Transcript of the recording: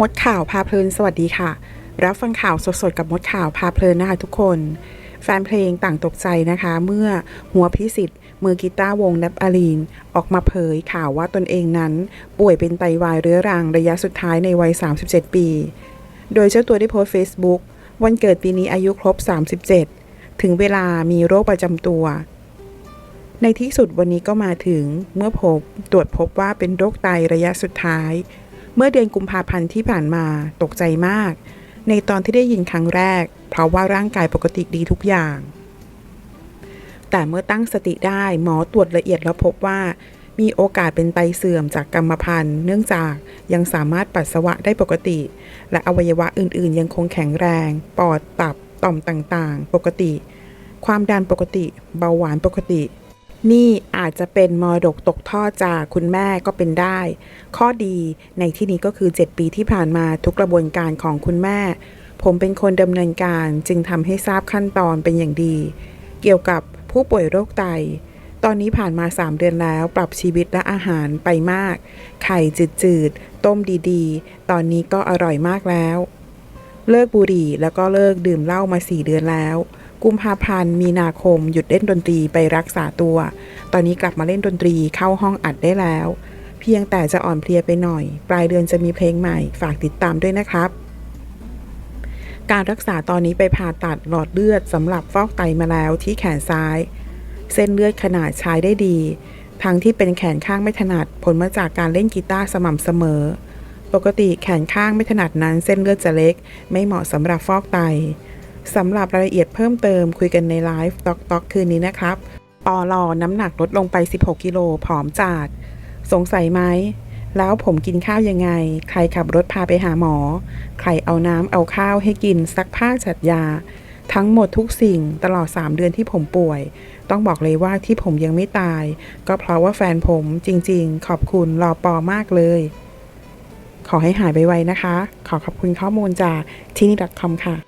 มดข่าวพาเพลินสวัสดีค่ะ รับฟังข่าวสดๆกับมดข่าวพาเพลินนะคะทุกคน แฟนเพลงต่างตกใจนะคะ เมื่อหัวพิสิทธิ์มือกีตาร์วงนับอาลีน ออกมาเผยข่าวว่าตนเองนั้น ป่วยเป็นไตวายเรื้อรังระยะสุดท้ายในวัย 37 ปี โดยเจ้าตัวได้โพสต์ Facebook วันเกิดปีนี้อายุครบ 37 ถึงเวลามีโรคประจำตัว ในที่สุดวันนี้ก็มาถึงเมื่อพบตรวจพบว่าเป็นโรคไตระยะสุดท้าย เมื่อเดือนกุมภาพันธ์ที่ผ่านมาตกใจมาก ในตอนที่ได้ยินครั้งแรก เพราะว่าร่างกายปกติดีทุกอย่าง แต่เมื่อตั้งสติได้หมอตรวจละเอียดแล้วพบว่า มีโอกาสเป็นไตเสื่อมจากกรรมพันธุ์ เนื่องจากยังสามารถปัสสาวะได้ปกติ และอวัยวะอื่นๆ ยังคงแข็งแรง ปอดตับต่อมต่างๆ ปกติ ความดันปกติ เบาหวานปกติ นี่อาจจะเป็นมรดกตกทอดจากคุณแม่ก็เป็นได้ ข้อดีในที่นี้ก็คือ 7 ปีที่ผ่านมาทุกกระบวนการของคุณแม่ ผมเป็นคนดำเนินการจึงทำให้ทราบขั้นตอนเป็นอย่างดี เกี่ยวกับผู้ป่วยโรคไต ตอนนี้ผ่านมา 3 เดือนแล้วปรับชีวิตและอาหารไปมาก ไข่จืดๆ ต้มดีๆ ตอนนี้ก็อร่อยมากแล้ว เลิกบุหรี่แล้วก็เลิกดื่มเหล้ามา 4 เดือนแล้ว กุมภาพันธ์มีนาคมหยุดเล่นดนตรีไปรักษาตัว ตอนนี้กลับมาเล่นดนตรีเข้าห้องอัดได้แล้ว เพียงแต่จะอ่อนเพลียไปหน่อย ปลายเดือนจะมีเพลงใหม่ฝากติดตามด้วยนะครับ การรักษาตอนนี้ไปผ่าตัดหลอดเลือดสำหรับฟอกไตมาแล้วที่แขนซ้าย เส้นเลือดขนาดใช้ได้ดี ทั้งที่เป็นแขนข้างไม่ถนัดผลมาจากการเล่นกีตาร์สม่ำเสมอ ปกติแขนข้างไม่ถนัดนั้น เส้นเลือดจะเล็ก ไม่เหมาะสำหรับฟอกไต สำหรับรายละเอียดเพิ่มเติมคุยกันในไลฟ์ต็อกต็อกคืนนี้นะครับปอลอน้ำหนักลดลงไป 16 กิโลผอมจัดสงสัยไหม แล้วผมกินข้าวยังไง ใครขับรถพาไปหาหมอ ใครเอาน้ำเอาข้าวให้กินซักผ้าจัดยา ทั้งหมดทุกสิ่งตลอด 3 เดือนที่ผมป่วย ต้องบอกเลยว่าที่ผมยังไม่ตาย ก็เพราะว่าแฟนผมจริง ๆ ขอบคุณรอปอมากเลย ขอให้หายไวๆนะคะ ขอขอบคุณข้อมูลจากที่นี่ .com ค่ะ